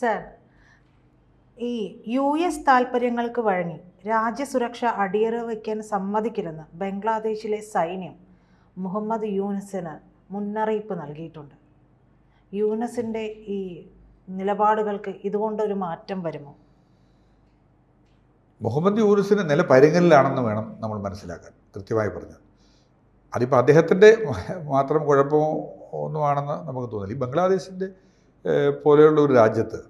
Sir ഈ U S താൽപ്പര്യങ്ങൾക്ക് വഴങ്ങി രാജ്യസുരക്ഷ അടിയറ വയ്ക്കാൻ സമ്മതിക്കില്ലെന്ന് ബംഗ്ലാദേശിലെ സൈന്യം മുഹമ്മദ് യൂനസിന് മുന്നറിയിപ്പ് നൽകിയിട്ടുണ്ട്. യൂനസിന്റെ ഈ നിലപാടുകൾക്ക് ഇതുകൊണ്ടൊരു മാറ്റം വരുമോ? മുഹമ്മദ് യൂനസിന് നില പരുങ്ങലിലാണെന്ന് വേണം നമ്മൾ മനസ്സിലാക്കാൻ. കൃത്യമായി പറഞ്ഞത് അതിപ്പോൾ അദ്ദേഹത്തിന്റെ മാത്രം കുഴപ്പമോ ഒന്നുമാണെന്ന് നമുക്ക് തോന്നില്ല. ഈ ബംഗ്ലാദേശിന്റെ പോലെയുള്ള ഒരു രാജ്യത്ത്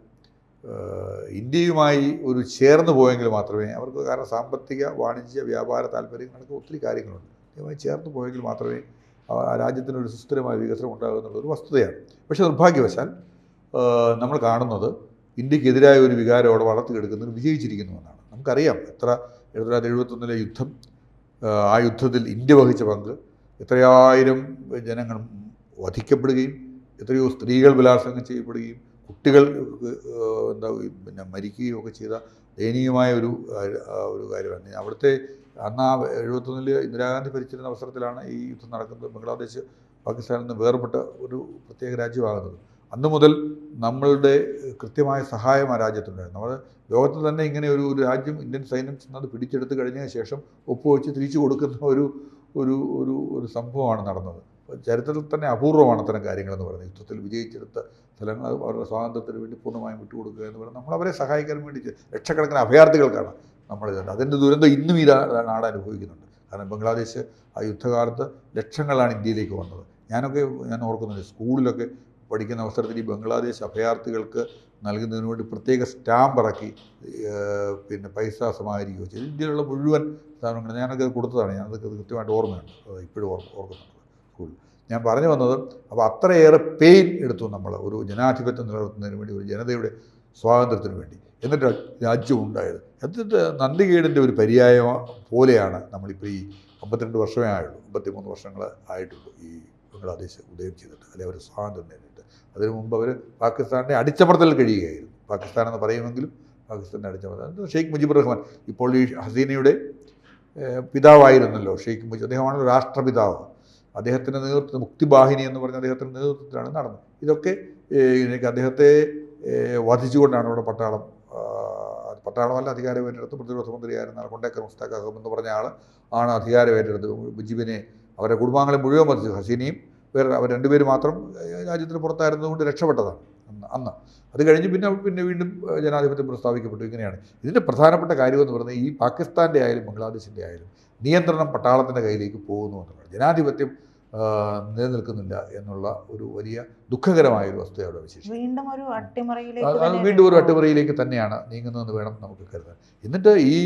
ഇന്ത്യയുമായി ഒരു ചേർന്ന് പോയെങ്കിൽ മാത്രമേ അവർക്ക് കാരണം സാമ്പത്തിക വാണിജ്യ വ്യാപാര താല്പര്യങ്ങൾക്ക് ഒത്തിരി കാര്യങ്ങളുണ്ട്. ഇന്ത്യയുമായി ചേർന്ന് പോയെങ്കിൽ മാത്രമേ ആ രാജ്യത്തിന് ഒരു സുസ്ഥിരമായ വികസനം ഉണ്ടാകുന്നുള്ളൊരു വസ്തുതയാണ്. പക്ഷേ നിർഭാഗ്യവശാൽ നമ്മൾ കാണുന്നത് ഇന്ത്യക്കെതിരായ ഒരു വികാരം അവിടെ വളർത്തിയെടുക്കുന്നതിന് വിജയിച്ചിരിക്കുന്നു എന്നാണ്. നമുക്കറിയാം എത്ര ആയിരത്തി തൊള്ളായിരത്തി എഴുപത്തൊന്നിലെ യുദ്ധം ആ യുദ്ധത്തിൽ ഇന്ത്യ വഹിച്ച പങ്ക് എത്രയായിരം ജനങ്ങൾ വധിക്കപ്പെടുകയും എത്രയോ സ്ത്രീകൾ ബലാത്സംഗം ചെയ്യപ്പെടുകയും കുട്ടികൾ എന്താ പിന്നെ മരിക്കുകയും ഒക്കെ ചെയ്ത ദയനീയമായ ഒരു ഒരു കാര്യമാണ്. അവിടുത്തെ അന്ന് ആ എഴുപത്തൊന്നിൽ ഇന്ദിരാഗാന്ധി ഭരിച്ചിരുന്ന അവസരത്തിലാണ് ഈ യുദ്ധം നടക്കുന്നത്. ബംഗ്ലാദേശ് പാകിസ്ഥാനിൽ നിന്ന് വേർപെട്ട ഒരു പ്രത്യേക രാജ്യമാകുന്നത്. അന്ന് മുതൽ നമ്മളുടെ കൃത്യമായ സഹായം ആ രാജ്യത്തുണ്ടായിരുന്നു നമ്മൾ ലോകത്ത് തന്നെ ഇങ്ങനെ ഒരു രാജ്യം ഇന്ത്യൻ സൈന്യം ചെന്നത് പിടിച്ചെടുത്ത് കഴിഞ്ഞതിന് ശേഷം ഒപ്പുവെച്ച് തിരിച്ചു കൊടുക്കുന്ന ഒരു ഒരു ഒരു സംഭവമാണ് നടന്നത്. ചരിത്രത്തിൽ തന്നെ അപൂർവമാണ് അത്തരം കാര്യങ്ങളെന്ന് പറയുന്നത്. യുദ്ധത്തിൽ വിജയിച്ചെടുത്ത സ്ഥലങ്ങൾ അവരുടെ സ്വാതന്ത്ര്യത്തിന് വേണ്ടി പൂർണമായും വിട്ടുകൊടുക്കുക എന്ന് പറയുന്നത് നമ്മൾ അവരെ സഹായിക്കാൻ വേണ്ടി ലക്ഷക്കണക്കിന് അഭയാർത്ഥികൾക്കാണ് നമ്മൾ അതിന്റെ ദുരന്തം ഇന്നും ഈ നാട് അനുഭവിക്കുന്നുണ്ട്. കാരണം ബംഗ്ലാദേശ് ആ യുദ്ധകാലത്ത് ലക്ഷങ്ങളാണ് ഇന്ത്യയിലേക്ക് വന്നത്. ഞാനൊക്കെ ഞാൻ ഓർക്കുന്നുണ്ട് സ്കൂളിലൊക്കെ പഠിക്കുന്ന അവസരത്തിൽ ഈ ബംഗ്ലാദേശ് അഭയാർത്ഥികൾക്ക് നൽകുന്നതിന് വേണ്ടി പ്രത്യേക സ്റ്റാമ്പ് ഇറക്കി പിന്നെ പൈസ സമാഹരിക്കുകയോ ചെയ്തു. ഇന്ത്യയിലുള്ള മുഴുവൻ സ്ഥാപനങ്ങൾ ഞാനൊക്കെ കൊടുത്തതാണ്. ഞാനത് കൃത്യമായിട്ട് ഓർമ്മയുണ്ട്. ഇപ്പോഴും ഓർ ഓർക്കുന്നുണ്ട്. സ്കൂളിൽ ഞാൻ പറഞ്ഞു വന്നത് അപ്പോൾ അത്രയേറെ പെയിൻ എടുത്തു നമ്മൾ ഒരു ജനാധിപത്യം നിലനിർത്തുന്നതിന് വേണ്ടി ഒരു ജനതയുടെ സ്വാതന്ത്ര്യത്തിന് വേണ്ടി. എന്നിട്ട് രാജ്യം ഉണ്ടായത്. എന്നിട്ട് നന്ദികേടിന്റെ ഒരു പര്യായം പോലെയാണ് നമ്മളിപ്പോൾ ഈ അമ്പത്തിരണ്ട് വർഷമേ ആയുള്ളൂ അമ്പത്തിമൂന്ന് വർഷങ്ങൾ ആയിട്ടുള്ളൂ ഈ ബംഗ്ലാദേശ് ഉദയം ചെയ്തിട്ട് അല്ലെങ്കിൽ അവർ സ്വാതന്ത്ര്യം നേടിയിട്ട്. അതിനു മുമ്പ് അവർ പാകിസ്ഥാനെ അടിച്ചമർത്തൽ കഴിയുകയായിരുന്നു. പാകിസ്ഥാൻ എന്ന് പറയുമെങ്കിലും പാകിസ്ഥാന്റെ അടിച്ചമർത്തൽ. ഷെയ്ഖ് മുജിബുർ റഹ്മാൻ ഇപ്പോൾ ഈ ഹസീനയുടെ പിതാവായിരുന്നല്ലോ ഷെയ്ഖ് മുജീബ് അദ്ദേഹമാണ് രാഷ്ട്രപിതാവ്. അദ്ദേഹത്തിന്റെ നേതൃത്വത്തിൽ മുക്തിവാഹിനി എന്ന് പറഞ്ഞ അദ്ദേഹത്തിന്റെ നേതൃത്വത്തിലാണ് നടന്നത്. ഇതൊക്കെ അദ്ദേഹത്തെ വധിച്ചുകൊണ്ടാണ് ഇവിടെ പട്ടാളം പട്ടാളമല്ല അധികാരം ഏറ്റെടുത്ത് പ്രതിരോധ മന്ത്രിയായിരുന്ന കൊണ്ടേക്കർ മുസ്താഖ് അഹമ്മദ് എന്ന് പറഞ്ഞ ആൾ ആണ് അധികാരം ഏറ്റെടുത്ത് മുജീബിനെ അവരുടെ കുടുംബാംഗങ്ങളെ മുഴുവൻ വധിച്ചു. ഹസീനയും വേറെ അവർ രണ്ടുപേര് മാത്രം രാജ്യത്തിന് പുറത്തായിരുന്നതുകൊണ്ട് രക്ഷപ്പെട്ടതാണ് അന്ന് അന്ന്. അത് കഴിഞ്ഞ് പിന്നെ പിന്നെ വീണ്ടും ജനാധിപത്യം പ്രസ്താവിക്കപ്പെട്ടു ഇങ്ങനെയാണ്. ഇതിന്റെ പ്രധാനപ്പെട്ട കാര്യമെന്ന് പറയുന്നത് ഈ പാകിസ്ഥാന്റെ ആയാലും ബംഗ്ലാദേശിന്റെ ആയാലും നിയന്ത്രണം പട്ടാളത്തിന്റെ കയ്യിലേക്ക് പോകുന്നു എന്നുള്ളത് ജനാധിപത്യം നിലനിൽക്കുന്നില്ല എന്നുള്ള ഒരു വലിയ ദുഃഖകരമായ ഒരു അവിടെ വിശേഷിക്കും വീണ്ടും ഒരു അട്ടിമറിയിലേക്ക് വീണ്ടും ഒരു അട്ടിമറിയിലേക്ക് തന്നെയാണ് നീങ്ങുന്നതെന്ന് വേണം നമുക്ക് കരുതാൻ. എന്നിട്ട് ഈ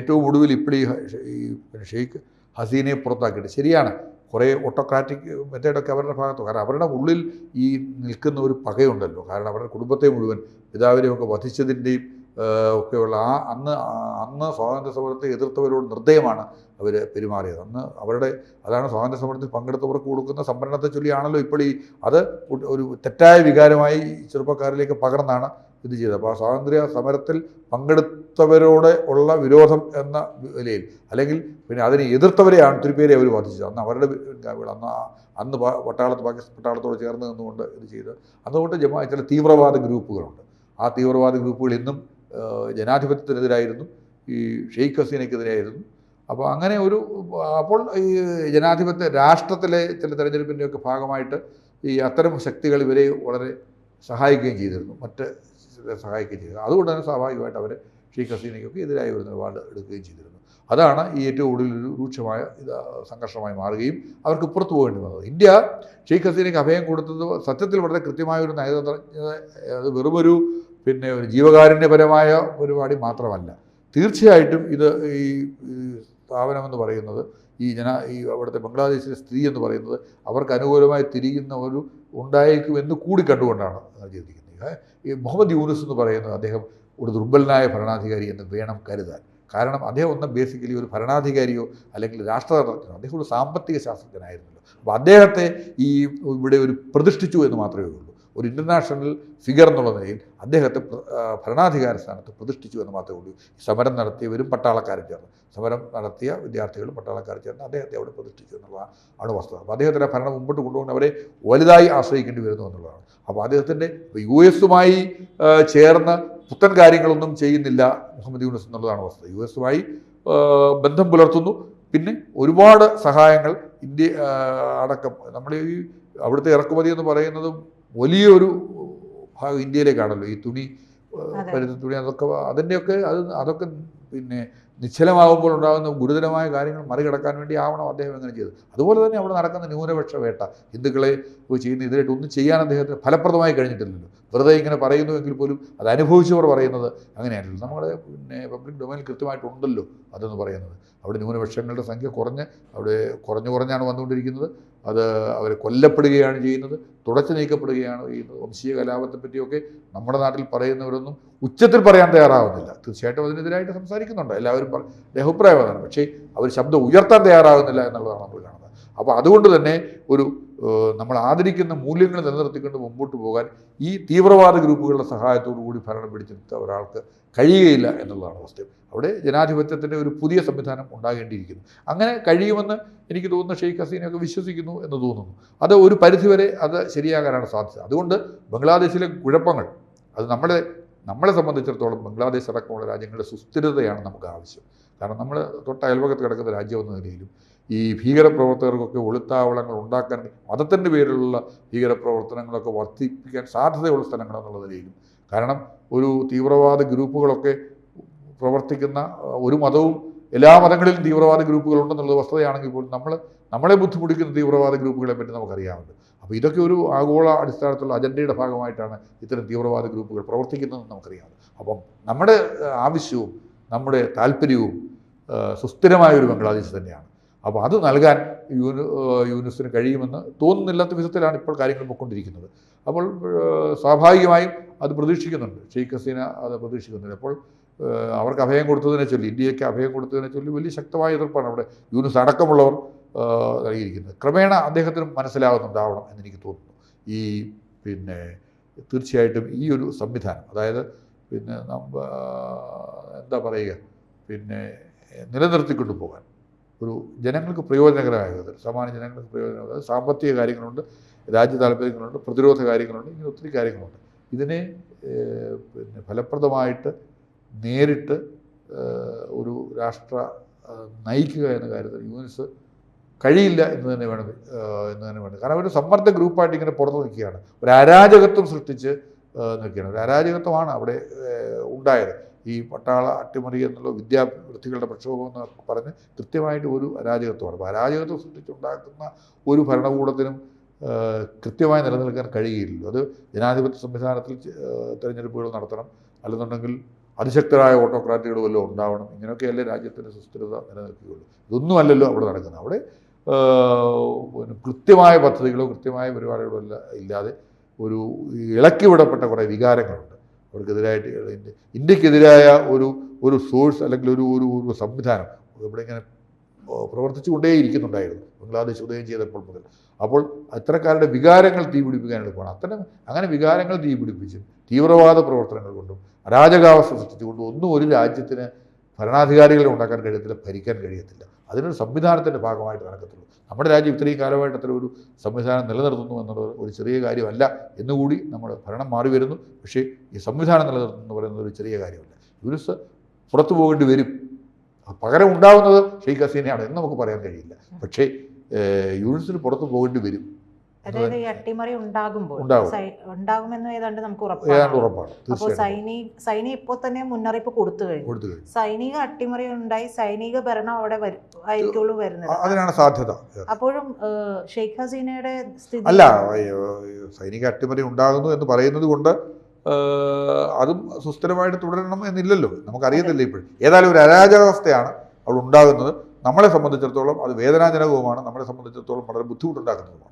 ഏറ്റവും ഒടുവിൽ ഇപ്പോൾ ഈ ഷെയ്ഖ് ഹസീനയെ പുറത്താക്കിയിട്ട് ശരിയാണ്. കുറേ ഓട്ടോക്രാറ്റിക് മെത്തേഡൊക്കെ അവരുടെ ഭാഗത്ത്. കാരണം അവരുടെ ഉള്ളിൽ ഈ നിൽക്കുന്ന ഒരു പകയുണ്ടല്ലോ. കാരണം അവരുടെ കുടുംബത്തെ മുഴുവൻ പിതാവിനെയൊക്കെ വധിച്ചതിന്റെയും ഒക്കെയുള്ള ആ അന്ന് അന്ന് സ്വാതന്ത്ര്യ സമരത്തെ എതിർത്തവരോട് നിർദ്ദയമാണ് അവർ പെരുമാറിയത്. അന്ന് അവരുടെ അതാണ് സ്വാതന്ത്ര്യ സമരത്തിൽ പങ്കെടുത്തവർക്ക് കൊടുക്കുന്ന സംവരണത്തെ ചൊല്ലിയാണല്ലോ ഇപ്പോൾ ഈ അത് ഒരു- തെറ്റായ വികാരമായി ചെറുപ്പക്കാരിലേക്ക് പകർന്നാണ് ഇത് ചെയ്തത്. അപ്പോൾ ആ സ്വാതന്ത്ര്യ സമരത്തിൽ പങ്കെടുത്തവരോട് ഉള്ള വിരോധം എന്ന നിലയിൽ അല്ലെങ്കിൽ പിന്നെ അതിനെ എതിർത്തവരെയാണ് ഒത്തിരി പേരെ അവർ വധിച്ചത്. അന്ന് അവരുടെ അന്ന് അന്ന് പട്ടാളത്ത് പാകിസ്ഥാൻ പട്ടാളത്തോട് ചേർന്ന് നിന്നുകൊണ്ട് ഇത് ചെയ്ത്. അതുകൊണ്ട് ജമാ ചില തീവ്രവാദ ഗ്രൂപ്പുകളുണ്ട്. ആ തീവ്രവാദ ഗ്രൂപ്പുകൾ ഇന്നും ജനാധിപത്യത്തിനെതിരായിരുന്നു. ഈ ഷെയ്ഖ് ഹസീനയ്ക്കെതിരായിരുന്നു. അപ്പോൾ അങ്ങനെ ഒരു അപ്പോൾ ഈ ജനാധിപത്യ രാഷ്ട്രത്തിലെ ചില തെരഞ്ഞെടുപ്പിന്റെയൊക്കെ ഭാഗമായിട്ട് ഈ അത്തരം ശക്തികൾ ഇവരെ വളരെ സഹായിക്കുകയും ചെയ്തിരുന്നു. മറ്റ് സഹായിക്കുകയും ചെയ്തിരുന്നു. അതുകൊണ്ട് തന്നെ സ്വാഭാവികമായിട്ട് അവർ ഷെയ്ഖ് ഹസീനയ്ക്കൊക്കെ എതിരായി ഒരു നിലപാട് എടുക്കുകയും ചെയ്തിരുന്നു. അതാണ് ഈ ഏറ്റവും കൂടുതൽ രൂക്ഷമായ ഇത് സംഘർഷമായി മാറുകയും അവർക്ക് പുറത്തു പോകേണ്ടി വന്നത്. ഇന്ത്യ ഷെയ്ഖ് ഹസീനയ്ക്ക് അഭയം കൊടുത്തത് സത്യത്തിൽ വളരെ കൃത്യമായ ഒരു നയതന്ത്രജ്ഞത അത് വെറുമൊരു പിന്നെ ഒരു ജീവകാരുണ്യപരമായ പരിപാടി മാത്രമല്ല. തീർച്ചയായിട്ടും ഇത് ഈ സ്ഥാപനമെന്ന് പറയുന്നത് ഈ ജന ഈ അവിടുത്തെ ബംഗ്ലാദേശിലെ സ്ത്രീ എന്ന് പറയുന്നത് അവർക്ക് അനുകൂലമായി തിരിയുന്ന ഒരു ഉണ്ടായേക്കുമെന്ന് കൂടി കണ്ടുകൊണ്ടാണ് ചെയ്തിരിക്കുന്നത് ഈ മുഹമ്മദ് യൂനുസ് എന്ന് പറയുന്നത് അദ്ദേഹം ഒരു ദുർബലനായ ഭരണാധികാരി എന്ന് വേണം കരുതാൻ. കാരണം അദ്ദേഹം ഒന്നും ബേസിക്കലി ഒരു ഭരണാധികാരിയോ അല്ലെങ്കിൽ രാഷ്ട്രതന്ത്രജ്ഞനോ അദ്ദേഹം ഒരു സാമ്പത്തിക ശാസ്ത്രജ്ഞനായിരുന്നല്ലോ. അപ്പോൾ അദ്ദേഹത്തെ ഈ ഇവിടെ ഒരു പ്രതിഷ്ഠിച്ചു എന്ന് മാത്രമേ ഉള്ളൂ. ഒരു ഇന്റർനാഷണൽ ഫിഗർ എന്നുള്ള നിലയിൽ അദ്ദേഹത്തെ ഭരണാധികാര സ്ഥാനത്ത് പ്രതിഷ്ഠിച്ചു എന്ന് മാത്രമേ ഉള്ളൂ. സമരം നടത്തിയവരും പട്ടാളക്കാരും ചേർന്ന്. സമരം നടത്തിയ വിദ്യാർത്ഥികളും പട്ടാളക്കാരും ചേർന്ന് അദ്ദേഹത്തെ അവിടെ പ്രതിഷ്ഠിച്ചു എന്നുള്ളതാണ് ആണ് വസ്തുത. അപ്പോൾ അദ്ദേഹത്തിന്റെ ഭരണം മുമ്പോട്ട് കൊണ്ടുപോകുന്ന അവരെ വലുതായി ആശ്രയിക്കേണ്ടി വരുന്നു എന്നുള്ളതാണ്. അപ്പോൾ അദ്ദേഹത്തിന്റെ യു എസുമായി ചേർന്ന് പുത്തൻ കാര്യങ്ങളൊന്നും ചെയ്യുന്നില്ല മുഹമ്മദ് യൂണിസ് എന്നുള്ളതാണ് വസ്തുത. യു എസുമായി ബന്ധം പുലർത്തുന്നു. പിന്നെ ഒരുപാട് സഹായങ്ങൾ ഇന്ത്യ അടക്കം. നമ്മുടെ ഈ അവിടുത്തെ ഇറക്കുമതി എന്ന് പറയുന്നത് വലിയൊരു ഭാഗം ഇന്ത്യയിലേക്കാണല്ലോ ഈ തുണി. പരുത്തി തുണി അതൊക്കെ അതിന്റെയൊക്കെ അത് അതൊക്കെ പിന്നെ നിശ്ചലമാകുമ്പോൾ ഉണ്ടാകുന്ന ഗുരുതരമായ കാര്യങ്ങൾ മറികടക്കാൻ വേണ്ടി ആവണം അദ്ദേഹം എങ്ങനെ ചെയ്തത്. അതുപോലെ തന്നെ അവിടെ നടക്കുന്ന ന്യൂനപക്ഷ വേട്ട. ഹിന്ദുക്കളെ ചെയ്യുന്ന ഇതിനായിട്ട് ഒന്നും ചെയ്യാൻ അദ്ദേഹത്തിന് ഫലപ്രദമായി കഴിഞ്ഞിട്ടില്ലല്ലോ. വെറുതെ ഇങ്ങനെ പറയുന്നുവെങ്കിൽ പോലും അത് അനുഭവിച്ചവർ പറയുന്നത് അങ്ങനെയല്ലല്ലോ നമ്മുടെ പിന്നെ പബ്ലിക് ഡൊമൈനിൽ കൃത്യമായിട്ടുണ്ടല്ലോ അതെന്ന് പറയുന്നത്. അവിടെ ന്യൂനപക്ഷങ്ങളുടെ സംഖ്യ കുറഞ്ഞ് അവിടെ കുറഞ്ഞു കുറഞ്ഞാണ് വന്നുകൊണ്ടിരിക്കുന്നത്. അത് അവർ കൊല്ലപ്പെടുകയാണ് ചെയ്യുന്നത് തുടച്ചു നീക്കപ്പെടുകയാണ് ചെയ്യുന്നത്. വംശീയ കലാപത്തെ പറ്റിയൊക്കെ നമ്മുടെ നാട്ടിൽ പറയുന്നവരൊന്നും ഉച്ചത്തിൽ പറയാൻ തയ്യാറാവുന്നില്ല. തീർച്ചയായിട്ടും അതിനെതിരായിട്ട് സംസാരിക്കുന്നുണ്ട്. എല്ലാവരും അഭിപ്രായം അതാണ്. പക്ഷേ അവർ ശബ്ദം ഉയർത്താൻ തയ്യാറാവുന്നില്ല എന്നുള്ളതാണ് നമ്മൾ കാണുന്നത്. അപ്പോൾ അതുകൊണ്ട് തന്നെ ഒരു നമ്മൾ ആദരിക്കുന്ന മൂല്യങ്ങൾ നിലനിർത്തിക്കൊണ്ട് മുമ്പോട്ട് പോകാൻ ഈ തീവ്രവാദ ഗ്രൂപ്പുകളുടെ സഹായത്തോടു കൂടി ഭരണം പിടിച്ചെടുത്ത ഒരാൾക്ക് കഴിയുകയില്ല എന്നുള്ളതാണ് വസ്തു അവിടെ ജനാധിപത്യത്തിന്റെ ഒരു പുതിയ സംവിധാനം ഉണ്ടാകേണ്ടിയിരിക്കുന്നു. അങ്ങനെ കഴിയുമെന്ന് എനിക്ക് തോന്നുന്നു ഷെയ്ഖ് ഹസീനൊക്കെ വിശ്വസിക്കുന്നു എന്ന് തോന്നുന്നു. അത് ഒരു പരിധിവരെ അത് ശരിയാകാനാണ് സാധ്യത. അതുകൊണ്ട് ബംഗ്ലാദേശിലെ കുഴപ്പങ്ങൾ അത് നമ്മളെ നമ്മളെ സംബന്ധിച്ചിടത്തോളം ബംഗ്ലാദേശ് അടക്കമുള്ള രാജ്യങ്ങളുടെ സുസ്ഥിരതയാണ് നമുക്ക് ആവശ്യം. കാരണം നമ്മൾ തൊട്ട് അയൽവകത്ത് കിടക്കുന്ന രാജ്യം എന്ന നിലയിലും ഈ ഭീകരപ്രവർത്തകർക്കൊക്കെ ഒളിത്താവളങ്ങൾ ഉണ്ടാക്കാൻ മതത്തിന്റെ പേരിലുള്ള ഭീകരപ്രവർത്തനങ്ങളൊക്കെ വർദ്ധിപ്പിക്കാൻ സാധ്യതയുള്ള സ്ഥലങ്ങളെന്നുള്ള നിലയിലും കാരണം ഒരു തീവ്രവാദ ഗ്രൂപ്പുകളൊക്കെ പ്രവർത്തിക്കുന്ന ഒരു മതവും എല്ലാ മതങ്ങളിലും തീവ്രവാദ ഗ്രൂപ്പുകളുണ്ടെന്നുള്ള വസ്തുതയാണെങ്കിൽ പോലും നമ്മൾ നമ്മളെ ബുദ്ധിമുട്ടിക്കുന്ന തീവ്രവാദ ഗ്രൂപ്പുകളെ പറ്റി നമുക്കറിയാമല്ലോ. അപ്പോൾ ഇതൊക്കെ ഒരു ആഗോള അടിസ്ഥാനത്തിലുള്ള അജണ്ടയുടെ ഭാഗമായിട്ടാണ് ഇത്തരം തീവ്രവാദ ഗ്രൂപ്പുകൾ പ്രവർത്തിക്കുന്നതെന്ന് നമുക്കറിയാം അപ്പം നമ്മുടെ ആവശ്യവും നമ്മുടെ താല്പര്യവും സുസ്ഥിരമായ ഒരു ബംഗ്ലാദേശ് തന്നെയാണ്. അപ്പോൾ അത് നൽകാൻ യൂനു യൂനുസിന് കഴിയുമെന്ന് തോന്നുന്നില്ലാത്ത വിധത്തിലാണ് ഇപ്പോൾ കാര്യങ്ങൾ പൊയ്ക്കൊണ്ടിരിക്കുന്നത്. അപ്പോൾ സ്വാഭാവികമായും അത് പ്രതീക്ഷിക്കുന്നുണ്ട്. ഷെയ്ഖ് ഹസീന അത് പ്രതീക്ഷിക്കുന്നുണ്ട് അപ്പോൾ അവർക്ക് അഭയം കൊടുത്തതിനെ ചൊല്ലി ഇന്ത്യയ്ക്ക് അഭയം കൊടുത്തതിനെ ചൊല്ലി വലിയ ശക്തമായ എതിർപ്പാണ് അവിടെ യൂനുസ് അടക്കമുള്ളവർ നൽകിയിരിക്കുന്നത്. ക്രമേണ അദ്ദേഹത്തിനും മനസ്സിലാകുന്നുണ്ടാവണം എന്നെനിക്ക് തോന്നുന്നു. ഈ പിന്നെ തീർച്ചയായിട്ടും ഈ ഒരു സംവിധാനം. അതായത് പിന്നെ നമ്മ എന്താ പറയുക പിന്നെ നിലനിർത്തിക്കൊണ്ടു പോകാൻ. ഒരു ജനങ്ങൾക്ക് പ്രയോജനകരമായത് സാമാന്യ ജനങ്ങൾക്ക് പ്രയോജനകരമായത്. സാമ്പത്തിക കാര്യങ്ങളുണ്ട് രാജ്യ താല്പര്യങ്ങളുണ്ട് പ്രതിരോധ കാര്യങ്ങളുണ്ട് ഇങ്ങനെ ഒത്തിരി കാര്യങ്ങളുണ്ട്. ഇതിനെ പിന്നെ ഫലപ്രദമായിട്ട് നേരിട്ട് ഒരു രാഷ്ട്ര നയിക്കുക എന്ന കാര്യത്തിൽ യൂനിസ് കഴിയില്ല എന്ന് തന്നെ വേണം എന്ന് തന്നെ വേണം. കാരണം ഒരു സമ്മർദ്ദ ഗ്രൂപ്പായിട്ട് ഇങ്ങനെ പുറത്തു നിൽക്കുകയാണ്. ഒരു അരാജകത്വം സൃഷ്ടിച്ച് നിൽക്കുകയാണ്. ഒരു അരാജകത്വമാണ് അവിടെ ഉണ്ടായത്. ഈ പട്ടാള അട്ടിമറി എന്നുള്ള വിദ്യാർത്ഥികളുടെ പ്രക്ഷോഭം എന്നൊക്കെ പറഞ്ഞ് കൃത്യമായിട്ട് ഒരു അരാജകത്വമാണ്. അപ്പോൾ അരാജകത്വം സൃഷ്ടിച്ചുണ്ടാക്കുന്ന ഒരു ഭരണകൂടത്തിനും കൃത്യമായി നിലനിൽക്കാൻ കഴിയില്ലല്ലോ അത് ജനാധിപത്യ സംവിധാനത്തിൽ തിരഞ്ഞെടുപ്പുകൾ നടത്തണം. അല്ലെന്നുണ്ടെങ്കിൽ അതിശക്തരായ ഓട്ടോക്രാറ്റുകൾ വല്ലതും ഉണ്ടാവണം. ഇങ്ങനെയൊക്കെയല്ലേ രാജ്യത്തിന്റെ സുസ്ഥിരത നിലനിൽക്കുകയുള്ളൂ. ഇതൊന്നും അല്ലല്ലോ അവിടെ നടക്കുന്നത്. അവിടെ കൃത്യമായ പദ്ധതികളോ കൃത്യമായ പരിപാടികളോ ഇല്ലാതെ ഒരു ഇളക്കി വിടപ്പെട്ട കുറേ വികാരങ്ങളുണ്ട്. അവർക്കെതിരായിട്ട് ഇന്ത്യ ഇന്ത്യക്കെതിരായ ഒരു ഒരു സോഴ്സ് അല്ലെങ്കിൽ ഒരു ഒരു ഒരു സംവിധാനം ഇവിടെ ഇങ്ങനെ പ്രവർത്തിച്ചു കൊണ്ടേയിരിക്കുന്നുണ്ടായിരുന്നു ബംഗ്ലാദേശ് ഉദയം ചെയ്തപ്പോൾ മുതൽ. അപ്പോൾ അത്തരക്കാരുടെ വികാരങ്ങൾ തീപിടിപ്പിക്കാൻ എളുപ്പമാണ്. അത്തരം അങ്ങനെ വികാരങ്ങൾ തീപിടിപ്പിച്ചും തീവ്രവാദ പ്രവർത്തനങ്ങൾ കൊണ്ടും അരാജകാവസ്ഥ സൃഷ്ടിച്ചുകൊണ്ടും ഒന്നും ഒരു രാജ്യത്തിന് ഭരണാധികാരികളെ ഉണ്ടാക്കാൻ കഴിയത്തില്ല ഭരിക്കാൻ കഴിയത്തില്ല. അതിനൊരു സംവിധാനത്തിന്റെ ഭാഗമായിട്ട് നടക്കത്തുള്ളൂ. നമ്മുടെ രാജ്യം ഇത്രയും കാലമായിട്ട് അത്ര ഒരു സംവിധാനം നിലനിർത്തുന്നു എന്നുള്ളത് ഒരു ചെറിയ കാര്യമല്ല എന്നുകൂടി നമ്മുടെ ഭരണം മാറി വരുന്നു. പക്ഷേ ഈ സംവിധാനം നിലനിർത്തുന്നു എന്ന് പറയുന്നത് ഒരു ചെറിയ കാര്യമല്ല. ഒരു പുറത്തു പോകേണ്ടി വരും. പകരം ഉണ്ടാവുന്നത് ഷെയ്ഖ് ഹസീനയാണ് എന്ന് നമുക്ക് പറയാൻ കഴിയില്ല. പക്ഷേ യൂണിസിന് പുറത്തു പോകേണ്ടി വരും. അതായത് ഈ അട്ടിമറി ഉണ്ടാകുമ്പോൾ ഉണ്ടാകുമെന്ന് ഏതാണ്ട് നമുക്ക് ഉറപ്പാണ്. അപ്പോൾ തീർച്ചയായിട്ടും. സൈനി സൈനി ഇപ്പോൾ തന്നെ മുന്നറിയിപ്പ് കൊടുത്തു കഴിഞ്ഞു. സൈനിക അട്ടിമറി ഉണ്ടായി സൈനിക ഭരണം അവിടെ ആയിരിക്കുള്ളൂ വരുന്നത്. അതിനാണ് സാധ്യത. അപ്പോഴും ഷെയ്ഖ് ഹസീനയുടെ സ്ഥിതി അല്ല സൈനിക അട്ടിമറി ഉണ്ടാകുന്നു എന്ന് പറയുന്നത് കൊണ്ട് അതും സുസ്ഥിരമായിട്ട് തുടരണം എന്നില്ലല്ലോ. നമുക്കറിയത്തില്ല ഇപ്പോഴും. ഏതായാലും ഒരു അരാജകാവസ്ഥയാണ് അവിടെ ഉണ്ടാകുന്നത്. നമ്മളെ സംബന്ധിച്ചിടത്തോളം അത് വേദനാജനകവുമാണ്. നമ്മളെ സംബന്ധിച്ചിടത്തോളം വളരെ ബുദ്ധിമുട്ടുണ്ടാക്കുന്നതുമാണ്.